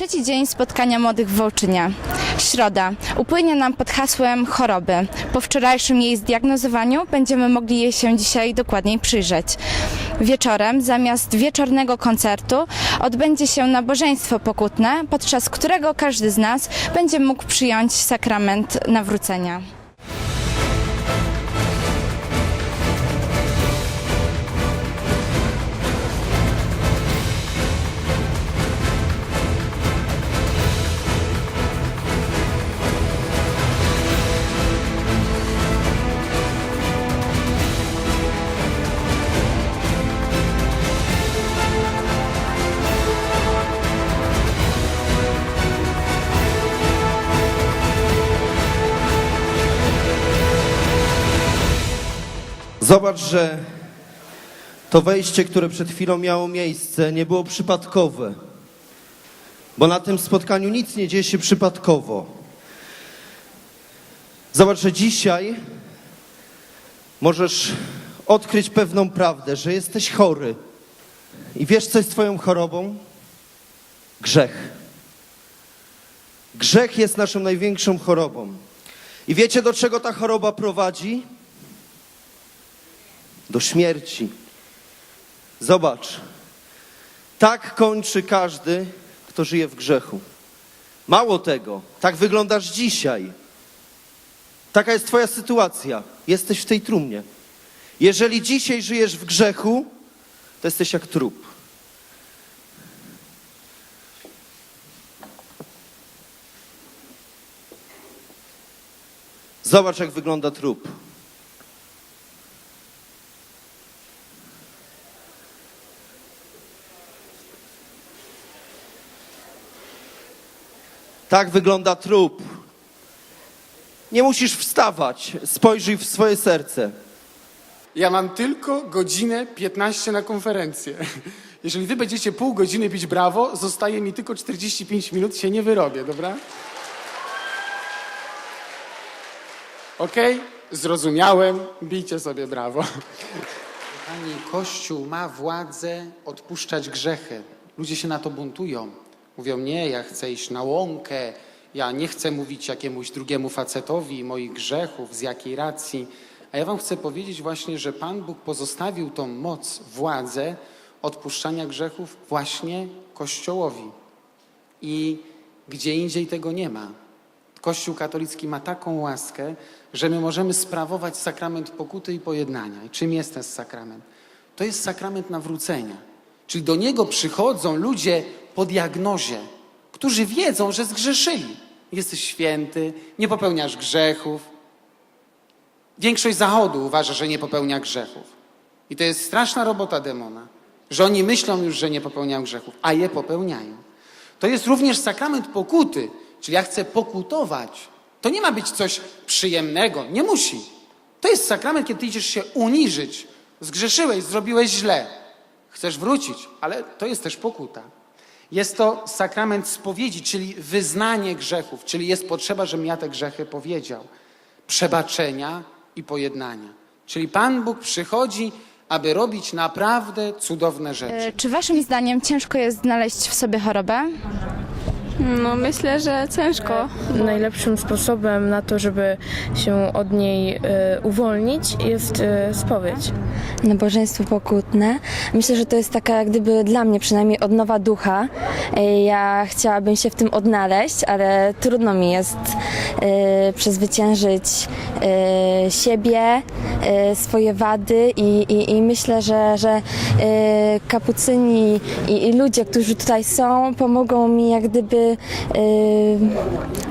dzień spotkania młodych w Wołczynie. Środa upłynie nam pod hasłem choroby. Po wczorajszym jej zdiagnozowaniu będziemy mogli jej się dzisiaj dokładniej przyjrzeć. Wieczorem, zamiast wieczornego koncertu, odbędzie się nabożeństwo pokutne, podczas którego każdy z nas będzie mógł przyjąć sakrament nawrócenia. Zobacz, że to wejście, które przed chwilą miało miejsce, nie było przypadkowe. Bo na tym spotkaniu nic nie dzieje się przypadkowo. Zobacz, że dzisiaj możesz odkryć pewną prawdę, że jesteś chory. I wiesz, co jest Twoją chorobą? Grzech. Grzech jest naszą największą chorobą. I wiecie, do czego ta choroba prowadzi? Do śmierci. Zobacz, tak kończy każdy, kto żyje w grzechu. Mało tego, tak wyglądasz dzisiaj. Taka jest Twoja sytuacja. Jesteś w tej trumnie. Jeżeli dzisiaj żyjesz w grzechu, to jesteś jak trup. Zobacz, jak wygląda trup. Tak wygląda trup. Nie musisz wstawać. Spojrzyj w swoje serce. Ja mam tylko godzinę 15 na konferencję. Jeżeli wy będziecie pół godziny bić brawo, zostaje mi tylko 45 minut, się nie wyrobię, dobra? Okej? Zrozumiałem, bijcie sobie brawo. Pani, Kościół ma władzę odpuszczać grzechy. Ludzie się na to buntują. Mówią, nie, ja chcę iść na łąkę, ja nie chcę mówić jakiemuś drugiemu facetowi moich grzechów, z jakiej racji. A ja wam chcę powiedzieć właśnie, że Pan Bóg pozostawił tą moc, władzę odpuszczania grzechów właśnie Kościołowi. I gdzie indziej tego nie ma. Kościół katolicki ma taką łaskę, że my możemy sprawować sakrament pokuty i pojednania. I czym jest ten sakrament? To jest sakrament nawrócenia. Czyli do niego przychodzą ludzie po diagnozie, którzy wiedzą, że zgrzeszyli. Jesteś święty, nie popełniasz grzechów. Większość Zachodu uważa, że nie popełnia grzechów. I to jest straszna robota demona, że oni myślą już, że nie popełniają grzechów, a je popełniają. To jest również sakrament pokuty, czyli ja chcę pokutować. To nie ma być coś przyjemnego, nie musi. To jest sakrament, kiedy idziesz się uniżyć. Zgrzeszyłeś, zrobiłeś źle. Chcesz wrócić, ale to jest też pokuta. Jest to sakrament spowiedzi, czyli wyznanie grzechów, czyli jest potrzeba, żebym ja te grzechy powiedział. Przebaczenia i pojednania. Czyli Pan Bóg przychodzi, aby robić naprawdę cudowne rzeczy. E, Czy waszym zdaniem ciężko jest znaleźć w sobie chorobę? No myślę, że ciężko. Najlepszym sposobem na to, żeby się od niej e, uwolnić, jest e, spowiedź. nabożeństwo pokutne. Myślę, że to jest taka jak gdyby dla mnie przynajmniej odnowa ducha. E, Ja chciałabym się w tym odnaleźć, ale trudno mi jest e, przezwyciężyć e, siebie, swoje wady i, i, i myślę, że, że e, kapucyni i, i ludzie, którzy tutaj są, pomogą mi jak gdyby e,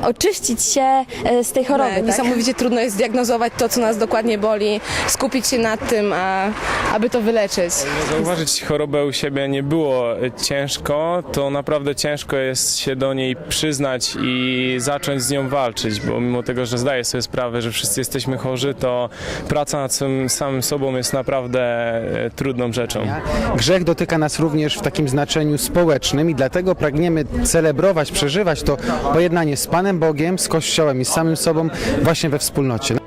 oczyścić się z tej choroby. tak? Niesamowicie trudno jest zdiagnozować to, co nas dokładnie boli, skupić się nad tym, a, aby to wyleczyć. Zauważyć chorobę u siebie nie było ciężko, to naprawdę ciężko jest się do niej przyznać i zacząć z nią walczyć, bo mimo tego, że zdaję sobie sprawę, że wszyscy jesteśmy chorzy, to praca nad samym sobą jest naprawdę e, trudną rzeczą. Grzech dotyka nas również w takim znaczeniu społecznym i dlatego pragniemy celebrować, przeżywać to pojednanie z Panem Bogiem, z Kościołem i z samym sobą właśnie we wspólnocie.